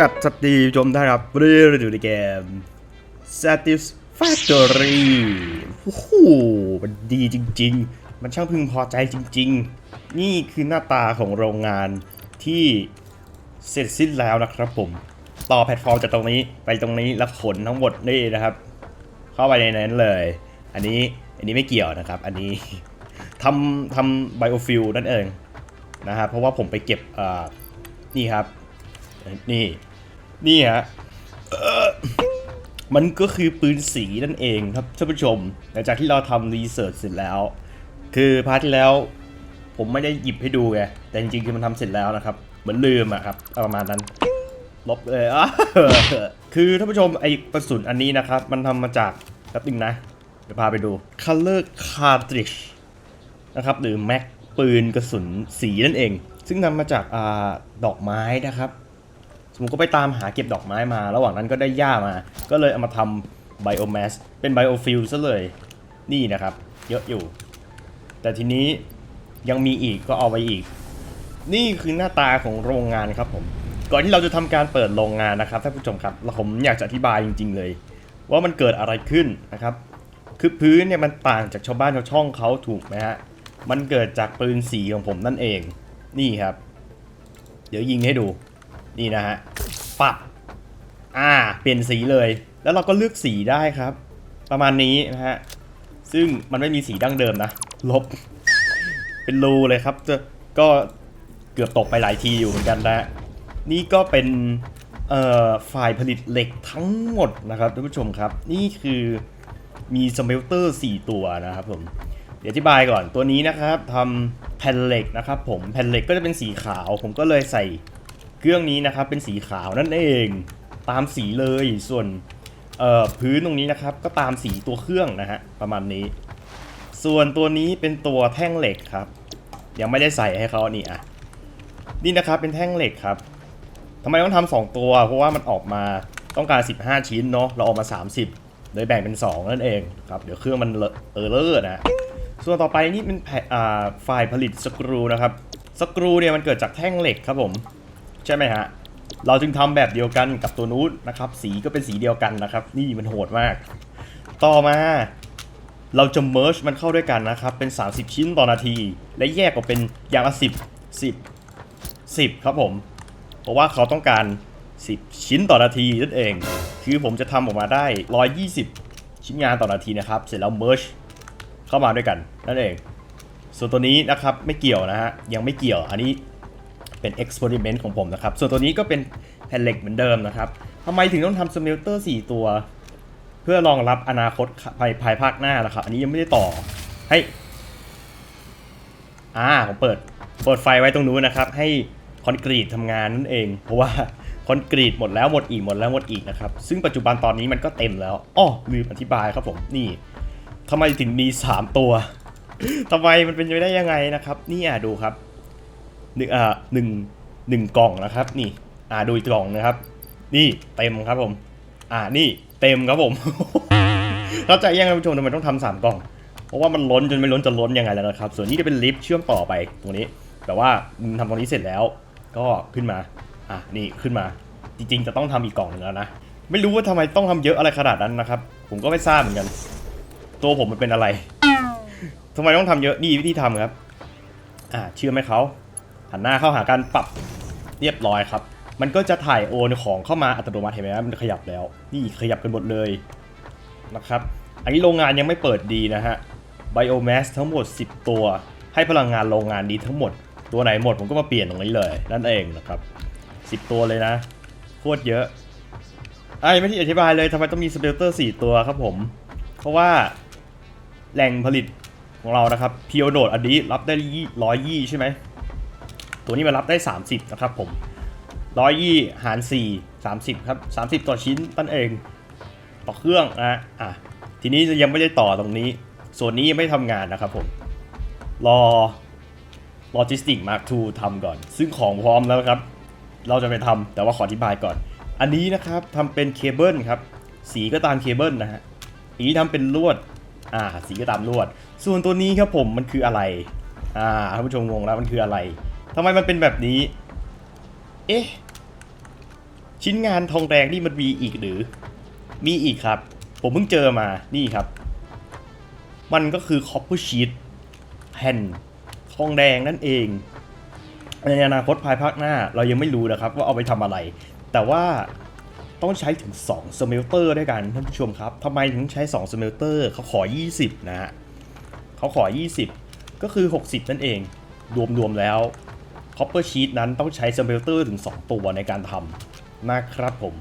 ดับสตรีชมได้ครับเรื่อยๆอยู่ในเกม Satisfactory โอ้โหมันดีจริง ๆ มันช่างพึงพอใจจริง ๆ นี่คือหน้าตาของโรงงานที่เสร็จสิ้นแล้วนะครับผม ต่อแพลตฟอร์มจากตรงนี้ไปตรงนี้แล้วขนทั้งหมดนี่นะครับ เข้าไปในนั้นเลย อันนี้อันนี้ไม่เกี่ยวนะครับ อันนี้ทำทำไบโอฟิลนั่นเองนะครับเพราะว่าผมไปเก็บอ่านี่ครับ นี่ นี่ฮะมันก็คือปืนสีนั่นเองครับท่านผู้ชม หลังจากที่เราทำรีเสิร์ชเสร็จแล้ว คือพาร์ทที่แล้ว ผมไม่ได้หยิบให้ดูไง แต่จริงๆคือมันทำเสร็จแล้วนะครับ เหมือนลืมอะครับประมาณนั้น ลบเลยอะคือท่านผู้ชมไอ้กระสุนอันนี้นะครับ มันทำมาจากแป๊บนึงนะ เดี๋ยวพาไปดู Color Cartridge นะครับ หรือแม็กปืนกระสุนสีนั่นเอง ซึ่งนำมาจากอดอกไม้นะครับ สมมติก็ไปตามหาเก็บดอกไม้มา ระหว่างนั้นก็ได้หญ้ามา ก็เลยเอามาทำไบโอแมสเป็นไบโอฟิลซะเลย นี่นะครับ เยอะอยู่ แต่ทีนี้ยังมีอีกก็เอาไว้อีก นี่คือหน้าตาของโรงงานครับผม ก่อนที่เราจะทำการเปิดโรงงานนะครับท่านผู้ชมครับผมอยากจะอธิบายจริง ๆ เลย ว่ามันเกิดอะไรขึ้นนะครับคือพื้นเนี่ยมันต่างจากชาวบ้านชาวช่องเขาถูกไหมฮะ มันเกิดจากปืนสีของผมนั่นเอง นี่ครับ เดี๋ยวยิงให้ดู นี่นะฮะปรับอ่าเปลี่ยนสีเลย แล้วเราก็เลือกสีได้ครับ ประมาณนี้นะฮะซึ่งมันไม่มีสีดั้งเดิมนะ ลบ เป็นรูเลยครับจะก็เกือบตกไปหลายทีอยู่เหมือนกันนะนี่ก็เป็นเอ่อฝ่ายผลิตเหล็กทั้งหมดนะครับท่านผู้ชมครับ นี่คือมีสเมลเตอร์ 4 ตัวนะครับผมเดี๋ยวอธิบายก่อนตัวนี้นะครับทำแผ่นเหล็กนะครับผมแผ่นเหล็กก็จะเป็นสีขาว ผมก็เลยใส่ เครื่องนี้นะครับเป็นสีขาวนั่นเองตามสีเลยส่วนพื้นตรงนี้นะครับก็ตามสีตัวเครื่องนะฮะประมาณนี้ ส่วนตัวนี้เป็นตัวแท่งเหล็กครับ ยังไม่ได้ใส่ให้เขานี่อะนี่นะครับเป็นแท่งเหล็กครับทำไมต้องทำสองตัว เพราะว่ามันออกมาต้องการ 15 ชิ้นเนาะเราออกมา 30เลยแบ่งเป็น 2 นั่นเองครับเดี๋ยวเครื่องมันเออเลอะนะส่วนต่อไปนี่เป็นแผ่นอ่าฝ่ายผลิตสกรูนะครับสกรูเนี่ยมันเกิดจากแท่งเหล็กครับผม ใช่ไหมฮะ เราจึงทำแบบเดียวกันกับตัวนู้นนะครับ สีก็เป็นสีเดียวกันนะครับ นี่มันโหดมาก ต่อมาเราจะ merge มันเข้าด้วยกันนะครับ เป็น 30 ชิ้นต่อนาที และแยกออกเป็นอย่างละ10 10 10 ครับผม เพราะว่าเขาต้องการ 10 ชิ้นต่อนาทีนั่นเอง คือผมจะทำออกมาได้ 120 ชิ้นงานต่อนาทีนะครับ เสร็จแล้ว merge เข้ามาด้วยกันนั่นเอง ส่วนตัวนี้นะครับไม่เกี่ยวนะฮะ ยังไม่เกี่ยว อันนี้ เป็น experiment ของผมนะครับ ส่วนตัวนี้ก็เป็นแผ่นเหล็กเหมือนเดิมนะครับทำไมถึงต้องทำสเมลเตอร์4ตัว เพื่อรองรับอนาคตภายภายภาคหน้านะครับ อันนี้ยังไม่ได้ต่อให้อ่าผมเปิดเปิดไฟไว้ตรงนู้นนะครับ ให้คอนกรีตทำงานนั่นเอง เพราะว่าคอนกรีตหมดแล้วหมดอีกหมดแล้วหมดอีกนะครับ ซึ่งปัจจุบันตอนนี้มันก็เต็มแล้วอ้อลืมอธิบายครับผมนี่ทำไมถึงมี 3 ตัวทำไมมันเป็นไปได้ยังไงนะครับ นี่อะดูครับ หนึ่งอ่าหนึ่งหนึ่งกล่องนะครับ นี่ อ่าโดูอีกล่องนะครับ นี่เต็มครับผม อ่านี่เต็มครับผมเข้าใจยังไงผู้ชมทำไมต้องทำสามกล่อง เพราะว่ามันล้นจนไม่ล้นจะล้นยังไงแล้วนะครับ ส่วนนี้จะเป็นลิฟต์เชื่อมต่อไปตรงนี้ แต่ว่าทำตรงนี้เสร็จแล้ว ก็ขึ้นมา อะนี่ขึ้นมา จริง ๆ จะต้องทำอีกกล่องหนึ่งแล้วนะ ไม่รู้ว่าทำไมต้องทำเยอะอะไรขนาดนั้นนะครับ ผมก็ไม่ทราบเหมือนกัน ตัวผมมันเป็นอะไรทำไมต้องทำเยอะ นี่วิธีทำครับ อ่าเชื่อไหมเขา หันหน้าเข้าหากันปรับเรียบร้อยครับ มันก็จะถ่ายโอนของเข้ามาอัตโนมัติเห็นไหมมันขยับแล้ว นี่ขยับกันหมดเลยนะครับ อันนี้โรงงานยังไม่เปิดดีนะฮะไบโอแมสทั้งหมด 10 ตัว ให้พลังงานโรงงานนี้ทั้งหมด ตัวไหนหมดผมก็มาเปลี่ยนตรงนี้เลย นั่นเองนะครับ 10 ตัวเลยนะ โคตรเยอะไอ้ไม่ที่อธิบายเลยทำไมต้องมีสเปลเตอร์4ตัวครับผม เพราะว่าแหล่งผลิตของเรานะครับพีโอโดดอันนี้รับได้ร้อยยี่ใช่ไหม ตัวนี้มันรับได้ 30 นะครับผมร้อยยี่หาร 4 30 ครับ 30 ต่อชิ้นตั้นเอง ต่อเครื่องนะอะทีนี้ยังไม่ได้ต่อตรงนี้ ส่วนนี้ยังไม่ทำงานนะครับผม รอ Logistic Mark II ทำก่อน ซึ่งของพร้อมแล้วครับ เราจะไปทำแต่ว่าขออธิบายก่อน อันนี้นะครับทำเป็นเคเบิลครับ สีก็ตามเคเบิลนะฮะอันนี้ทำเป็นลวด อ่า สีก็ตามลวด ส่วนตัวนี้ครับผมมันคืออะไร อ่าท่านผู้ชมงงแล้วมันคืออะไร ทำไมมันเป็นแบบนี้ เอ๊ะ ชิ้นงานทองแดงนี่มันมีอีกหรือ มีอีกครับ ผมเพิ่งเจอมา นี่ครับ มันก็คือ copper sheet แผ่นทองแดงนั่นเอง ในอนาคตภายภาคหน้า เรายังไม่รู้นะครับ ว่าเอาไปทำอะไร แต่ว่าต้องใช้ถึง2 smelter ด้วยกันท่านผู้ชมครับทำไมถึงใช้ 2 smelter เขาขอ 20 นะฮะเขาขอ 20 ก็คือ 60 นั่นเอง รวมๆแล้ว copper sheet นั้นต้องใช้ smelter ถึง 2 ตัวในการทำนะครับผม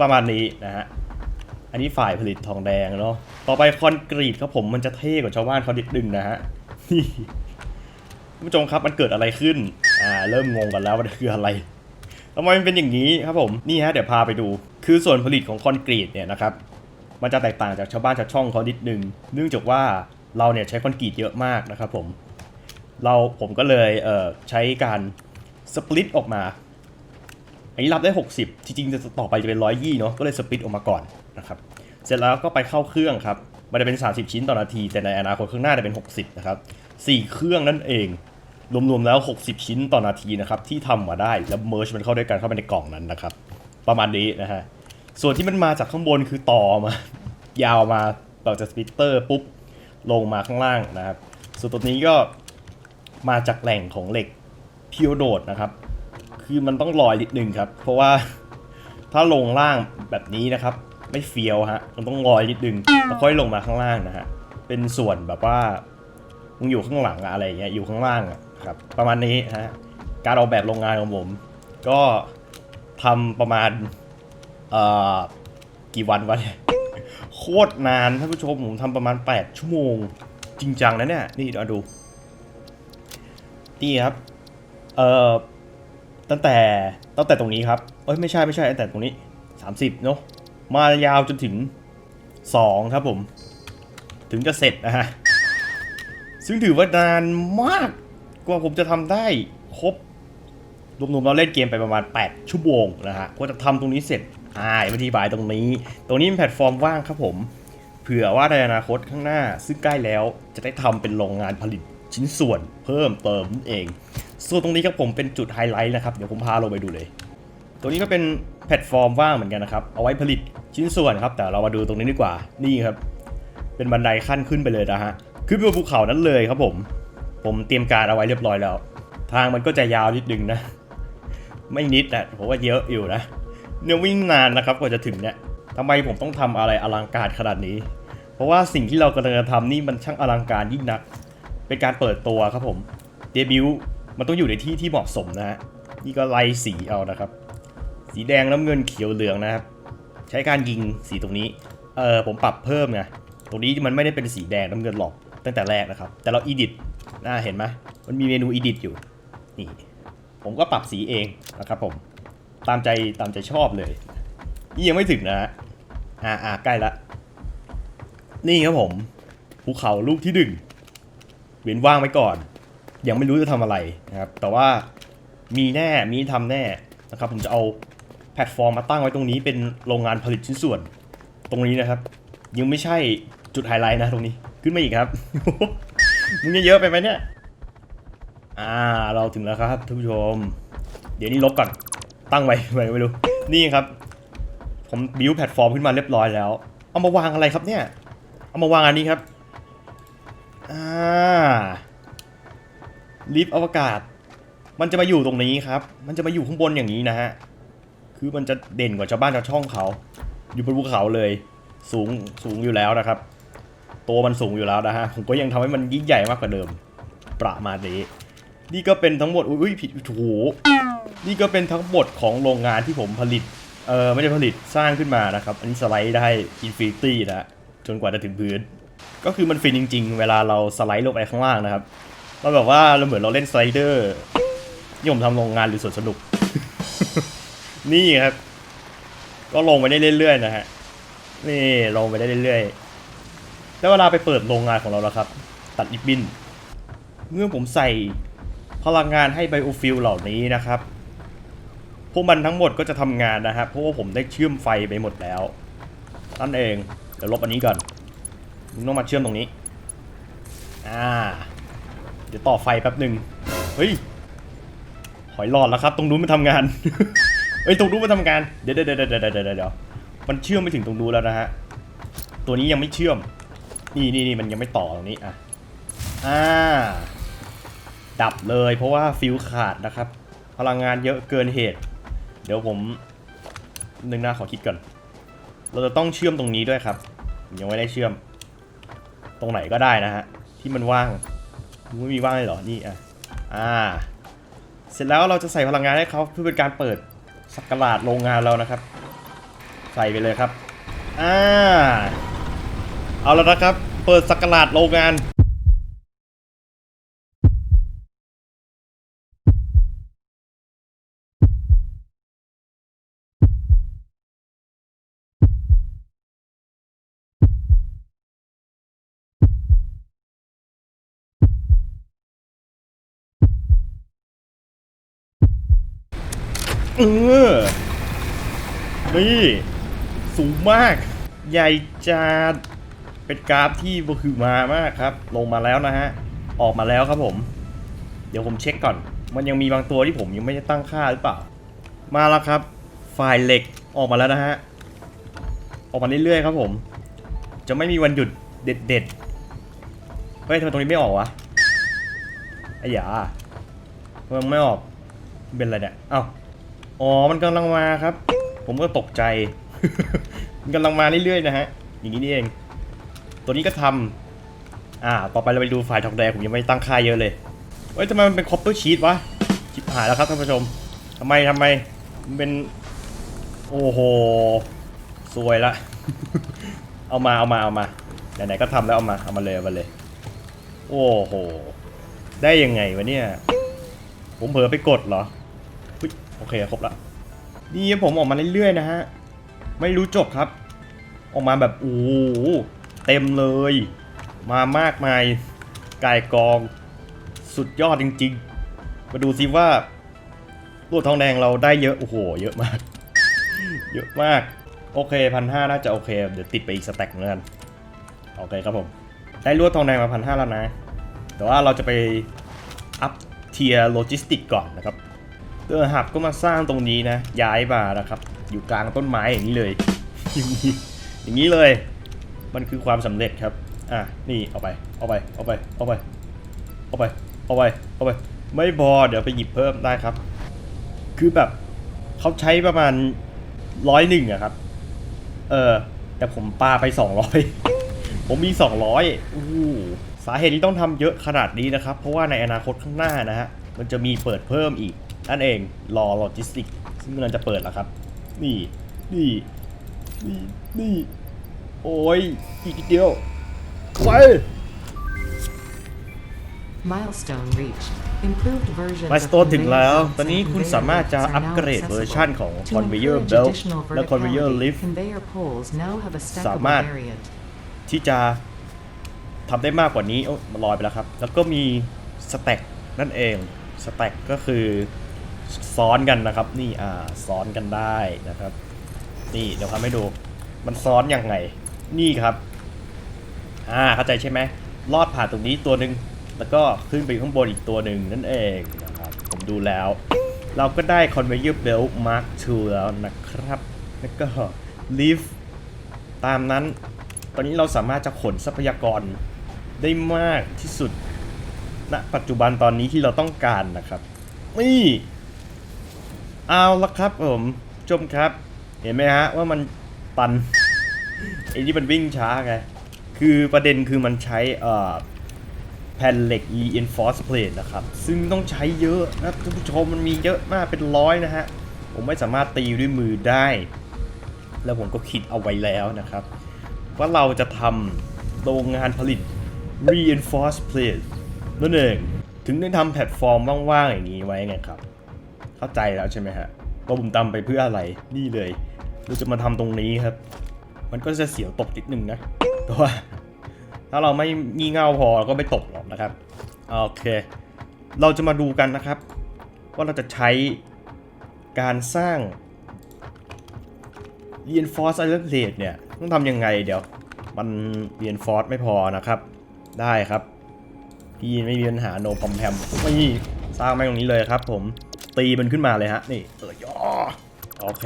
ประมาณนี้นะฮะ อันนี้ฝ่ายผลิตทองแดงเนาะ ต่อไปคอนกรีตครับผมมันจะเท่กว่าชาวบ้านเขาดิดดึงนะฮะ นี่ท่านผู้ชมครับมันเกิดอะไรขึ้น อ่า เริ่มงงกันแล้วว่ามันคืออะไรทำไมมันเป็นอย่างนี้ครับผม นี่ฮะเดี๋ยวพาไปดู คือส่วนผลิตของคอนกรีตเนี่ยนะครับ มันจะแตกต่างจากชาวบ้านชาวช่องเขานิดนึง เนื่องจากว่าเราเนี่ยใช้คอนกรีตเยอะมากนะครับผม เราผมก็เลยเใช้การสปลิตออกมา อันนี้รับได้ 60 จริงๆจะต่อไปจะเป็น120เนาะก็เลยสปลิตออกมาก่อนนะครับเสร็จแล้วก็ไปเข้าเครื่องครับมันจะเป็น 30 ชิ้นต่อนาที แต่ในอนาคตข้างหน้าจะเป็น 60 นะครับ 4 เครื่องนั่นเอง รวมๆแล้ว 60 ชิ้นต่อนาทีนะครับ ที่ทำมาได้แล้วเมิร์ชมันเข้าด้วยกันเข้าไปในกล่องนั้นนะครับ ประมาณนี้นะฮะ ส่วนที่มันมาจากข้างบนคือต่อมา ยาวมาต่อจากสปิตเตอร์ปุ๊บ ลงมาข้างล่างนะครับ ส่วนตัวนี้ก็ มาจากแหล่งของเหล็กพิโอโดดนะครับ คือมันต้องลอยนิดนึงครับ เพราะว่าถ้าลงล่างแบบนี้นะครับ ไม่เฟียวฮะมันต้องลอยนิดนึงแล้วค่อยลงมาข้างล่างนะฮะเป็นส่วนแบบว่ามึงอยู่ข้างหลังอะอะไรเงี้ยอยู่ข้างล่างอะครับ ประมาณนี้ฮะการออกแบบโรงงานของผม ก็ทำประมาณเอ่อกี่วันวะเนี่ยโคตรนานท่านผู้ชมผมทำประมาณ 8 ชั่วโมง จริงจังนะเนี่ย นี่เดี๋ยวดู นี่ครับ เอ่อ ตั้งแต่ ตั้งแต่ตรงนี้ครับ เอ้ย ไม่ใช่ ไม่ใช่ ตั้งแต่ตรงนี้ 30 เนาะ มายาวจนถึง 2 ครับผม ถึงจะเสร็จนะฮะ ซึ่งถือว่านานมาก กว่าผมจะทำได้ครบ รวมๆเราเล่นเกมไปประมาณ 8 ชั่วโมงนะฮะกว่าจะทำตรงนี้เสร็จอ่าอธิบายตรงนี้ ตรงนี้เป็นแพลตฟอร์มว่างครับผม เผื่อว่าในอนาคตข้างหน้าซึ่งใกล้แล้วจะได้ทำเป็นโรงงานผลิต ชิ้นส่วนเพิ่มเติมนั่นเอง ส่วนตรงนี้ครับผมเป็นจุดไฮไลท์นะครับ เดี๋ยวผมพาลงไปดูเลยตรงนี้ก็เป็นแพลตฟอร์มว่างเหมือนกันนะครับ เอาไว้ผลิตชิ้นส่วนครับ แต่เรามาดูตรงนี้ดีกว่า นี่ครับ เป็นบันไดขั้นขึ้นไปเลยนะฮะ ขึ้นไปบนภูเขานั้นเลยครับผม ผมเตรียมการเอาไว้เรียบร้อยแล้ว ทางมันก็จะยาวนิดนึงนะ ไม่นิดนะผมว่าเยอะอยู่นะ เนี่ยวิ่งนานนะครับกว่าจะถึงเนี่ยทำไมผมต้องทำอะไรอลังการขนาดนี้ เพราะว่าสิ่งที่เรากำลังจะทำนี่มันช่างอลังการยิ่งนัก เป็นการเปิดตัวครับผมเดบิวต์มันต้องอยู่ในที่ที่เหมาะสมนะฮะนี่ก็ไล่สีเอานะครับ สีแดงน้ำเงินเขียวเหลืองนะครับใช้การยิงสีตรงนี้เออผมปรับเพิ่มไงตรงนี้มันไม่ได้เป็นสีแดงน้ำเงินหรอกตั้งแต่แรกนะครับ แต่เราอีดิทน่าเห็นไหมมันมีเมนูอีดิทอยู่นี่ผมก็ปรับสีเองนะครับผมตามใจตามใจชอบเลยนี่ยังไม่ถึงนะฮะอ่าอ่าใกล้ละนี่ครับผมภูเขาลูกที่หนึ่ง เว้นว่างไว้ก่อน ยังไม่รู้จะทำอะไรนะครับ แต่ว่ามีแน่มีทำแน่นะครับ ผมจะเอาแพลตฟอร์มมาตั้งไว้ตรงนี้เป็นโรงงานผลิตชิ้นส่วน ตรงนี้นะครับ ยังไม่ใช่จุดไฮไลท์นะตรงนี้ขึ้นมาอีกครับมึงเยอะไปไหมเนี่ยอ่าเราถึงแล้วครับท่านผู้ชม เดี๋ยวนี้ลบก่อนตั้งไว้ไว้ไม่รู้นี่ครับ ผมบิวแพลตฟอร์มขึ้นมาเรียบร้อยแล้ว เอามาวางอะไรครับเนี่ย เอามาวางอันนี้ครับ อ่าลิฟต์อวกาศ มันจะมาอยู่ตรงนี้ครับ มันจะมาอยู่ข้างบนอย่างนี้นะฮะ คือมันจะเด่นกว่าชาวบ้านชาวช่องเขา อยู่บนภูเขาเลย สูงสูงอยู่แล้วนะครับ ตัวมันสูงอยู่แล้วนะฮะ ผมก็ยังทำให้มันยิ่งใหญ่มากกว่าเดิม ประมาณนี้ นี่ก็เป็นทั้งหมด อุ้ยผิดโอ้โหนี่ก็เป็นทั้งหมดของโรงงานที่ผมผลิต เออไม่ได้ผลิตสร้างขึ้นมานะครับ อันนี้สไลด์ได้อินฟินิตี้นะฮะจนกว่าจะถึงพื้น ก็คือมันฟินจริง ๆ เวลาเราสไลด์ลงไปข้างล่างนะครับเราแบบว่าเราเหมือนเราเล่นสไลเดอร์นี่ผมทำโรงงานหรือสวนสนุก นี่ครับ ก็ลงไปได้เรื่อยๆนะฮะนี่ลงไปได้เรื่อยๆแล้วเวลาไปเปิดโรงงานของเราแล้วครับ ตัดอิบบิน เมื่อผมใส่พลังงานให้ไบโอฟิลเหล่านี้นะครับ พวกมันทั้งหมดก็จะทำงานนะครับเพราะว่าผมได้เชื่อมไฟไปหมดแล้วนั่นเองเดี๋ยวลบอันนี้ก่อน มึงต้องมาเชื่อมตรงนี้ อ่า เดี๋ยวต่อไฟแป๊บหนึ่งเฮ้ย หอยหลอดแล้วครับ ตรงนู้นมันทำงานเอ้ย ตรงนู้นมันทำงานเดี๋ยวเดี๋ยวเดี๋ยวเดี๋ยวเดี๋ยวเดี๋ยวมันเชื่อมไปถึงตรงนู้นแล้วนะฮะ ตัวนี้ยังไม่เชื่อม นี่นี่นี่มันยังไม่ต่อตรงนี้ อะ อ่า ดับเลย เพราะว่าฟิวขาดนะครับ พลังงานเยอะเกินเหตุ เดี๋ยวผมนึงนะขอคิดก่อน เราจะต้องเชื่อมตรงนี้ด้วยครับ ยังไม่ได้เชื่อม ตรงไหนก็ได้นะฮะ ที่มันว่างไม่มีว่างเลยเหรอ นี่อะ อ่า เสร็จแล้วเราจะใส่พลังงานให้เขาเพื่อเป็นการเปิดสักการาดโรงงานเรานะครับ ใส่ไปเลยครับ อ่า เอาแล้วนะครับ เปิดสักการาดโรงงาน เออ นี่ สูงมาก ใหญ่จัดเป็นกราฟที่บคือมามากครับ ลงมาแล้วนะฮะ ออกมาแล้วครับผม เดี๋ยวผมเช็คก่อน มันยังมีบางตัวที่ผมยังไม่ได้ตั้งค่าหรือเปล่า มาแล้วครับ ไฟล์เหล็กออกมาแล้วนะฮะ ออกมาเรื่อยๆครับผม จะไม่มีวันหยุดเด็ดๆ เฮ้ยทำไมตรงนี้ไม่ออกวะไอ้หยาทำไมมันไม่ออก เป็นอะไรเนี่ย เอ้า อ๋อ มันกำลังมาครับ ผมก็ตกใจ มันกำลังมาเรื่อยๆนะฮะ อย่างนี้นี่เอง ตัวนี้ก็ทำอ่า ต่อไปเราไปดูไฟล์ทองแดงผมยังไม่ตั้งค่าเยอะเลย เฮ้ยทำไมมันเป็นคอปเปอร์ชีตวะชิบหายแล้วครับท่านผู้ชมทำไมทำไม มันเป็น โอ้โห สวยละ เอามา เอามา เอามา ไหนๆ ก็ทำแล้วเอามา เอามาเลยเอามาเลย โอ้โห ได้ยังไงวะเนี่ย ผมเผลอไปกดเหรอ โอเคครบละนี่ผมออกมาเรื่อยๆนะฮะ ไม่รู้จบครับ ออกมาแบบโอ้เต็มเลย มามากมายกายกองสุดยอดจริง ๆ มาดูซิว่าตัวทองแดงเราได้เยอะ โอ้โห เยอะมาก เยอะมาก โอเคพันห้าน่าจะโอเค เดี๋ยวติดไปอีกสแต็กเหมือนกันโอเคครับผม ได้ลวดทองแดงมาพันห้าแล้วนะ แต่ว่าเราจะไปอัพเทียร์โลจิสติกก่อนนะครับ เดอหับก็มาสร้างตรงนี้นะ ย้ายมานะครับ อยู่กลางต้นไม้อย่างนี้เลย อย่างนี้อย่างนี้เลย มันคือความสำเร็จครับ อะ นี่เอาไป เอาไป เอาไป เอาไป เอาไป เอาไป เอาไป ไม่พอ เดี๋ยวไปหยิบเพิ่มได้ครับ คือแบบเขาใช้ประมาณร้อยหนึ่งอะครับ เออ แต่ผมปาไปสองร้อยผมมี 200อู้สาเหตุที่ต้องทำเยอะขนาดนี้นะครับ เพราะว่าในอนาคตข้างหน้านะฮะ มันจะมีเปิดเพิ่มอีก นั่นเองรอโลจิสติก ซึ่งกำลังจะเปิดแล้วครับ นี่ นี่ นี่ นี่ โอ้ย อีกนิดเดียว ไป Milestone reached. Improved versions มา of สโตนถึง conveyor แล้ว belts ตอนนี้ and คุณ conveyor สามารถจะ belts are อัป now เกรด accessible. เวอร์ชันของ To Conveyor encourage Belt additional และ Conveyor verticality, Lift conveyor poles now have a สา stackable มารถ variant. ที่จะทำได้มากกว่านี้โอ้มันลอยไปแล้วครับ แล้วก็มีสแต็กนั่นเองสแต็กก็คือ ซ้อนกันนะครับ นี่อ่าซ้อนกันได้นะครับ นี่เดี๋ยวทำให้ดู มันซ้อนยังไง นี่ครับ อ่าเข้าใจใช่ไหมลอดผ่านตรงนี้ตัวหนึ่งแล้วก็ขึ้นไปข้างบนอีกตัวหนึ่งนั่นเองนะครับ ผมดูแล้ว เราก็ได้ conveyor belt mark II แล้วนะครับ แล้วก็ lift ตามนั้น ตอนนี้เราสามารถจะขนทรัพยากรได้มากที่สุดณปัจจุบันตอนนี้ที่เราต้องการนะครับนี่ เอาละครับผมชมครับ เห็นไหมฮะว่ามันตันไอ้ที่มันวิ่งช้าไง คือประเด็นคือมันใช้แผ่นเหล็ก reinforce plate นะครับ ซึ่งต้องใช้เยอะนะท่านผู้ชมมันมีเยอะมากเป็นร้อยนะฮะ ผมไม่สามารถตีด้วยมือได้ แล้วผมก็คิดเอาไว้แล้วนะครับ ว่าเราจะทำโรงงานผลิต reinforce plate นั่นเอง ถึงได้ทำแพลตฟอร์มว่างๆอย่างนี้ไว้ไงครับ เข้าใจแล้วใช่ไหมฮะว่าผมทำไปเพื่ออะไรนี่เลยเราจะมาทำตรงนี้ครับ มันก็จะเสียวตกนิดนึงนะแต่ว่าถ้าเราไม่งี่เง่าพอเราก็ไม่ตกหรอกนะครับโอเค เราจะมาดูกันนะครับ ว่าเราจะใช้การสร้าง reinforce iron plate เนี่ยต้องทำยังไงเดี๋ยว มัน reinforce ไม่พอนะครับ ได้ครับ พี่ไม่มีปัญหา no พอมแพมไม่สร้างไม่ตรงนี้เลยครับผม ตีมันขึ้นมาเลยฮะ นี่เออย่อโอเค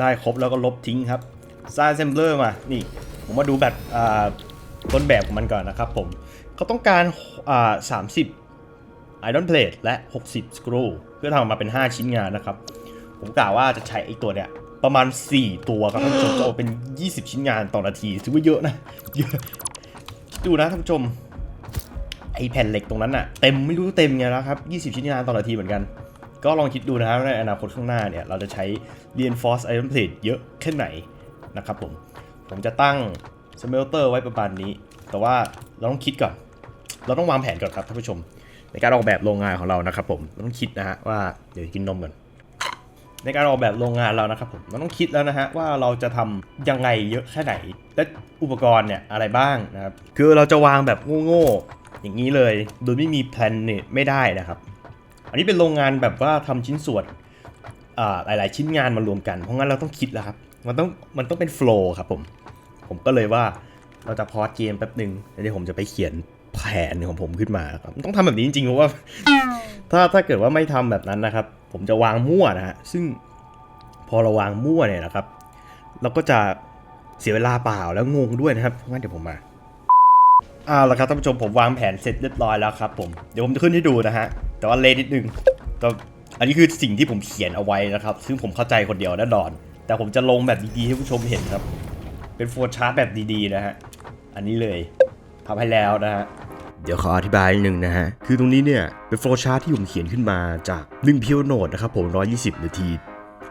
ได้ครบแล้วก็ลบทิ้งครับสร้างเซมเบอร์มา นี่ ผมมาดูแบบต้นแบบของมันก่อนนะครับผมเขาต้องการอ่า30 Iron Plate และ 60 Screw เพื่อทำออกมาเป็น 5 ชิ้นงานนะครับ ผมกล่าวว่าจะใช้ไอ้ตัวเนี้ยประมาณ 4 ตัวครับท่านผู้ชมจะออกเป็น 20 ชิ้นงานต่อนาทีถือว่าเยอะนะเยอะดูนะท่านผู้ชมไอแผ่นเหล็กตรงนั้นอะเต็มไม่รู้เต็มไงแล้วครับ 20 ชิ้นงานต่อนาทีเหมือนกัน ก็ลองคิดดูนะครับในอนาคตข้างหน้าเนี่ย เราจะใช้ reinforce iron plate เยอะแค่ไหนนะครับผม ผมจะตั้ง smelter ไว้ประมาณนี้ แต่ว่าเราต้องคิดก่อน เราต้องวางแผนก่อนครับท่านผู้ชม ในการออกแบบโรงงานของเรานะครับผมเราต้องคิดนะฮะว่าเดี๋ยวกินนมก่อนในการออกแบบโรงงานเรานะครับผมเราต้องคิดแล้วนะฮะว่าเราจะทำยังไงเยอะแค่ไหน และอุปกรณ์เนี่ยอะไรบ้างนะครับคือเราจะวางแบบโง่ๆอย่างนี้เลย โดยไม่มีแพลนเนี่ยไม่ได้นะครับ อันนี้เป็นโรงงานแบบว่าทำชิ้นส่วนอ่าหลาย ๆ ชิ้นงานมารวมกัน เพราะงั้นเราต้องคิดแล้วครับ มันต้องมันต้องเป็นโฟล์ครับผม ผมก็เลยว่าเราจะพอดเกมแป๊บหนึ่งเดี๋ยวผมจะไปเขียนแผนของผมขึ้นมาครับต้องทำแบบนี้จริงๆเพราะว่า ถ้าถ้าเกิดว่าไม่ทำแบบนั้นนะครับ ผมจะวางมั่วนะฮะซึ่งพอเราวางมั่วเนี่ยนะครับ เราก็จะเสียเวลาเปล่าแล้วงงด้วยนะครับเพราะงั้นเดี๋ยวผมมา เอาละครับท่านผู้ชมผมวางแผนเสร็จเรียบร้อยแล้วครับผมเดี๋ยวผมจะขึ้นให้ดูนะฮะแต่ว่าเลทนิดนึงแต่อันนี้คือสิ่งที่ผมเขียนเอาไว้นะครับ ซึ่งผมเข้าใจคนเดียวแน่นอน แต่ผมจะลงแบบดีๆให้ผู้ชมเห็นครับ เป็นโฟล์ชาร์ตแบบดีๆนะฮะอันนี้เลยทำให้แล้วนะฮะเดี๋ยวขออธิบายนิดนึงนะฮะ คือตรงนี้เนี่ย เป็นโฟล์ชาร์ตที่ผมเขียนขึ้นมาจาก1พิวโนดนะครับผม 120 นาที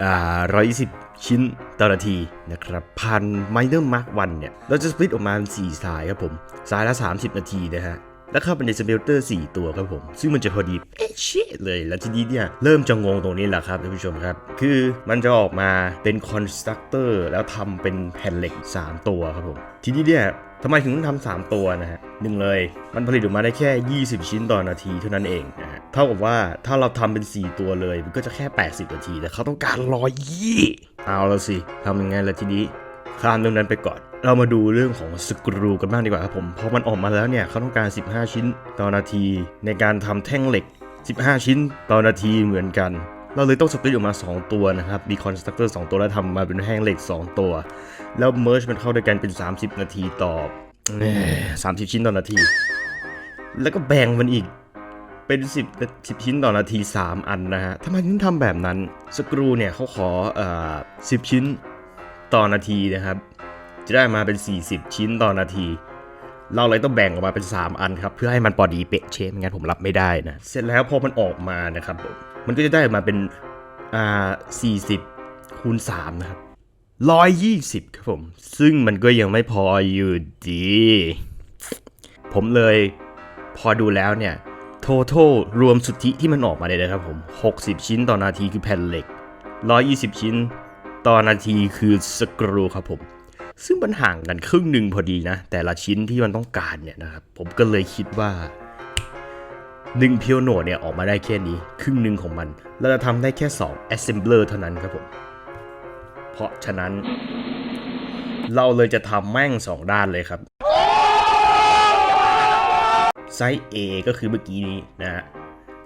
อ่า120ชิ้นต่อนาทีนะครับพันไมเนอร์มาร์กวันเนี่ย เราจะสปลิตออกมาเป็น4สายครับผม สายละ 30 นาทีนะฮะ แล้วเข้าไปในสเปลเตอร์ 4 ตัวครับผม ซึ่งมันจะพอดีเอ๊ะชิเลย แล้วทีนี้เนี่ย เริ่มจะงงตรงนี้แหละครับท่านผู้ชมครับ คือมันจะออกมาเป็นคอนสตรักเตอร์แล้วทำเป็นแผ่นเหล็ก 3 ตัวครับผม ทีนี้เนี่ย ทำไมถึงต้องทำ3ตัวนะฮะหนึ่งเลย มันผลิตออกมาได้แค่ 20 ชิ้นต่อนาทีเท่านั้นเองนะฮะเท่ากับว่าถ้าเราทำเป็น 4 ตัวเลย มันก็จะแค่ 80 นาที แต่เขาต้องการร้อยยี่เอาละสิทำยังไงละทีนี้ข้ามเรื่องนั้นไปก่อน เรามาดูเรื่องของสกรูกันบ้างดีกว่าครับผมพอมันออกมาแล้วเนี่ยเขาต้องการ 15 ชิ้นต่อนาที ในการทำแท่งเหล็ก 15 ชิ้นต่อนาทีเหมือนกัน เราเลยต้องสปลิตออกมา 2 ตัวนะครับ มีคอนสตรักเตอร์2ตัวแล้วทำมาเป็นแท่งเหล็ก 2 ตัว แล้วเมิร์ชมันเข้าด้วยกันเป็น 30 นาทีต่อเอ่อ30ชิ้นต่อนาที แล้วก็แบ่งมันอีกเป็น 10 10 ชิ้นต่อนาที 3 อันนะฮะทำไมถึงทำแบบนั้น สกรูเนี่ยเขาขอเอ่อ10 ชิ้นต่อนาทีนะครับ จะได้มาเป็น 40 ชิ้นต่อนาที เราเลยต้องแบ่งออกมาเป็น 3 อันครับ เพื่อให้มันพอดีเป๊ะเชฟไม่งั้นผมรับไม่ได้นะ เสร็จแล้วพอมันออกมานะครับผ มันก็จะได้มาเป็นอ่า40คูณ3นะครับ120 ครับผม ซึ่งมันก็ยังไม่พออยู่ดี ผมเลยพอดูแล้วเนี่ย total รวมสุทธิที่มันออกมาเลยนะครับผม 60 ชิ้นต่อนาทีคือแผ่นเหล็ก 120 ชิ้นต่อนาทีคือสกรูครับผม ซึ่งมันห่างกันครึ่งหนึ่งพอดีนะ แต่ละชิ้นที่มันต้องการเนี่ยนะครับ ผมก็เลยคิดว่า หนึ่งพิวโนเนี่ยออกมาได้แค่นี้ ครึ่งหนึ่งของมัน เราจะทำได้แค่ 2 assembler เท่านั้นครับผม เพราะฉะนั้น เราเลยจะทำแม่ง 2 ด้านเลยครับไซส์ A ก็คือเมื่อกี้นี้นะฮะ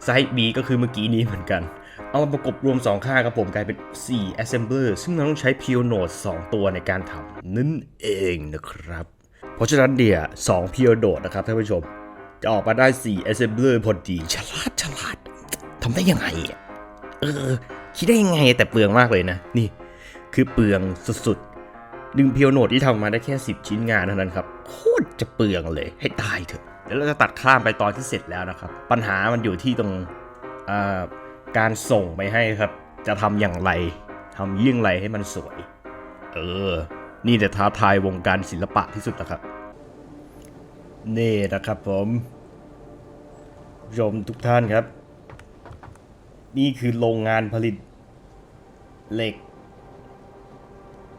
ไซส์ B ก็คือเมื่อกี้นี้เหมือนกัน เอามาประกบรวม 2 ค่างกับผมกลายเป็น 4 assembler ซึ่งเราต้องใช้ p u r e node 2 ตัวในการทำนั่นเองนะครับ เพราะฉะนั้นเดี๋ยว2 p u r e node นะครับท่านผู้ชม จะออกมาได้ 4 assembler พอดี ฉลาดฉลาดทำได้ยังไงเออ คิดได้ยังไงแต่เปลืองมากเลยนะ นี่ คือเปลืองสุดๆหนึ่งเพียวโนดที่ทำมาได้แค่ 10 ชิ้นงานเท่านั้นครับ โคตรจะเปลืองเลยให้ตายเถอะเดี๋ยวเราจะตัดข้ามไปตอนที่เสร็จแล้วนะครับ ปัญหามันอยู่ที่ตรงการส่งไปให้ครับ จะทำอย่างไรทำยี่งไรให้มันสวย เออ นี่แต่ท้าทายวงการศิลปะที่สุดแล้วครับ นี่นะครับผมผู้ชมทุกท่านครับ นี่คือโรงงานผลิตเหล็ก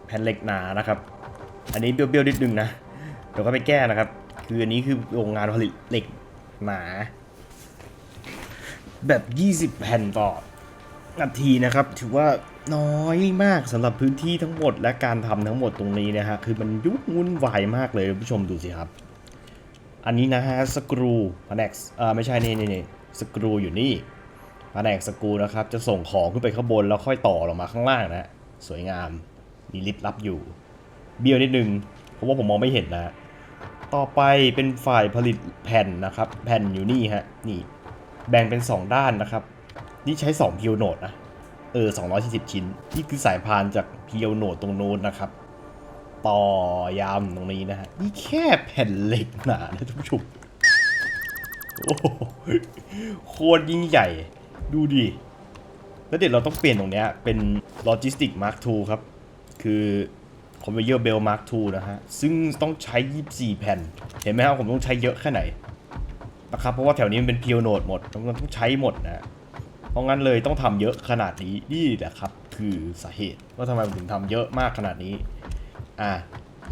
แผ่นเหล็กหนานะครับ อันนี้เบี้ยวๆนิดนึงนะ เดี๋ยวก็ไปแก้นะครับ คืออันนี้คือโรงงานผลิตเหล็กหนา แบบ 20 แผ่นต่อนาทีนะครับ ถือว่าน้อยมากสำหรับพื้นที่ทั้งหมดและการทำทั้งหมดตรงนี้นะฮะคือมันยุ่งวุ่นวายมากเลยผู้ชมดูสิครับ อันนี้นะฮะสกรูแผนกอ่อไม่ใช่นี่นี่สกรูอยู่นี่แผนกสกรูนะครับ จะส่งของขึ้นไปข้างบนแล้วค่อยต่อลงมาข้างล่างนะสวยงามมีลิฟต์ลับอยู่ เบี้ยวนิดนึงเพราะว่าผมมองไม่เห็นนะต่อไปเป็นฝ่ายผลิตแผ่นนะครับ แผ่นอยู่นี่ฮะนี่ แบ่งเป็น 2 ด้านนะครับ นี่ใช้2พิวโนดนะเออ240 ชิ้น นี่คือสายพานจากพิวโนดตรงโน้นนะครับ ต่อยามตรงนี้นะฮะนี่แค่แผ่นเหล็กหนานะท่านผู้ชมโอ้โหโคตรยิ่งใหญ่ ดูดิ แล้วเดี๋ยวเราต้องเปลี่ยนตรงเนี้ยเป็น Logistic Mark II ครับ คือ Conveyor Belt Mark II นะฮะ ซึ่งต้องใช้ 24 แผ่น เห็นไหมครับผมต้องใช้เยอะแค่ไหนนะครับเพราะว่าแถวนี้มันเป็นเพิวโนดหมดต้องต้องใช้หมดนะ เพราะงั้นเลยต้องทำเยอะขนาดนี้นี่แหละครับ คือสาเหตุว่าทำไมผมถึงทำเยอะมากขนาดนี้ อ่า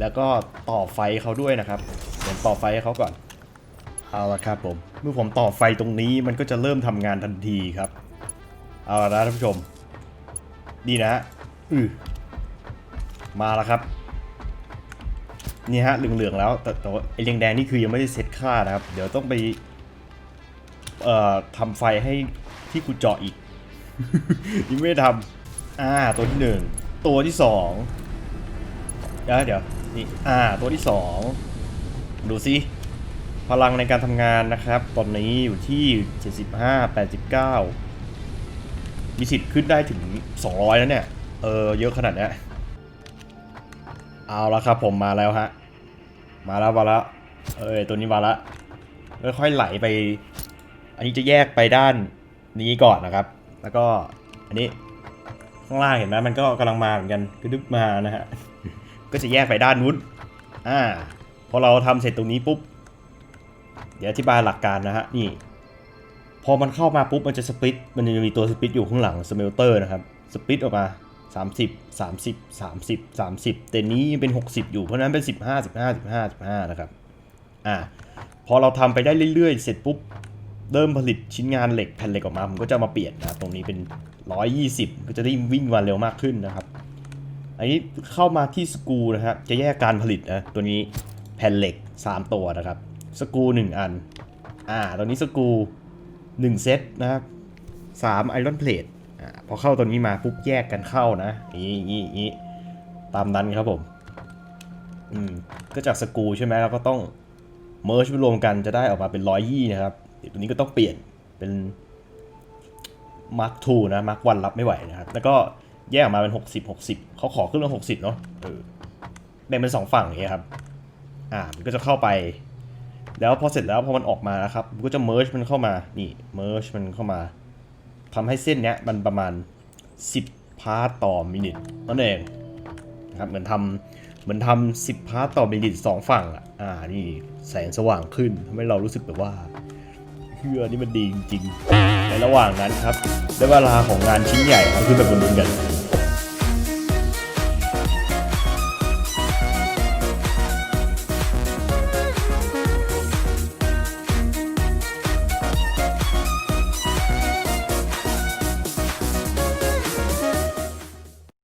แล้วก็ต่อไฟเขาด้วยนะครับเดี๋ยวต่อไฟให้เขาก่อน เอาละครับผม เมื่อผมต่อไฟตรงนี้มันก็จะเริ่มทำงานทันทีครับ เอาละนะท่านผู้ชมนี่นะฮะอือมาแล้วครับ นี่ฮะเหลืองๆแล้ว แต่แต่ว่าไอ้แดงๆนี่คือยังไม่ได้เซตค่านะครับ เดี๋ยวต้องไป เอ่อทำไฟให้ที่กูเจาะอีก ยังไม่ได้ทำอ่าตัวที่หนึ่งตัวที่สอง ดี๋ยวเดี๋ยวนี่อ่าตัวที่สองดูสิพลังในการทำงานนะครับ ตอนนี้อยู่ที่ 75 89 มีสิทธิ์ขึ้นได้ถึง 200 แล้วเนี่ย เออ เยอะขนาดเนี้ยเอาละครับผมมาแล้วฮะ มาแล้วมาแล้วเอ้ยตัวนี้มาแล้วค่อยๆไหลไป อันนี้จะแยกไปด้านนี้ก่อนนะครับ แล้วก็อันนี้ข้างล่างเห็นไหมมันก็กำลังมาเหมือนกันกระดึบมานะฮะ ก็จะแยกไปด้านนู้นอ่าพอเราทำเสร็จตรงนี้ปุ๊บ เดี๋ยวอธิบายหลักการนะฮะนี่ พอมันเข้ามาปุ๊บมันจะสปิตมันจะมีตัวสปิตอยู่ข้างหลังสเมลเตอร์นะครับสปิตออกมา 30 30 30 30 แต่นี้ยังเป็น 60 อยู่เพราะนั้นเป็น 15 15 15 15นะครับอ่าพอเราทำไปได้เรื่อยๆ เสร็จปุ๊บเริ่มผลิตชิ้นงานเหล็กแผ่นเหล็กออกมาผมก็จะมาเปลี่ยนนะครับตรงนี้เป็น 120 ก็จะได้วิ่งมาเร็วมากขึ้นนะครับ อันนี้เข้ามาที่สกูนะครับจะแยกการผลิตนะตัวนี้แผ่นเหล็ก 3 ตัวนะครับสกู1อันอ่าตอนนี้สกู1เซตนะครับ3ไอรอนเพลทอ่าพอเข้าตัวนี้มาปุ๊บแยกกันเข้านะอย่างนี้อย่างนี้อย่างนี้ตามนั้นครับผมอืมก็จากสกูใช่ไหมเราก็ต้องเมิร์ชรวมกันจะได้ออกมาเป็นร้อยยี่นะครับเดี๋ยวตัวนี้ก็ต้องเปลี่ยนเป็นมาร์คทูนะมาร์ควันรับไม่ไหวนะครับ แล้วก็ แยกออกมาเป็น 60 60เขาขอขึ้นมา60 เนาะเออแบ่งเป็นสองฝั่งอย่างเงี้ยครับ อ่ามันก็จะเข้าไป แล้วพอเสร็จแล้วพอมันออกมานะครับมันก็จะเมิร์ชมันเข้ามา นี่เมิร์ชมันเข้ามาทำให้เส้นเนี้ยมันประมาณ 10 พาร์ตต่อมินิทนั่นเองนะครับเหมือนทำเหมือนทำสิบพาร์ตต่อมินิทสองฝั่งอะ อ่า นี่แสงสว่างขึ้นทำให้เรารู้สึกแบบว่าเฮือนี่มันดีจริงๆในระหว่างนั้นครับ ได้เวลาของงานชิ้นใหญ่ครับขึ้นไปบนนู้นกัน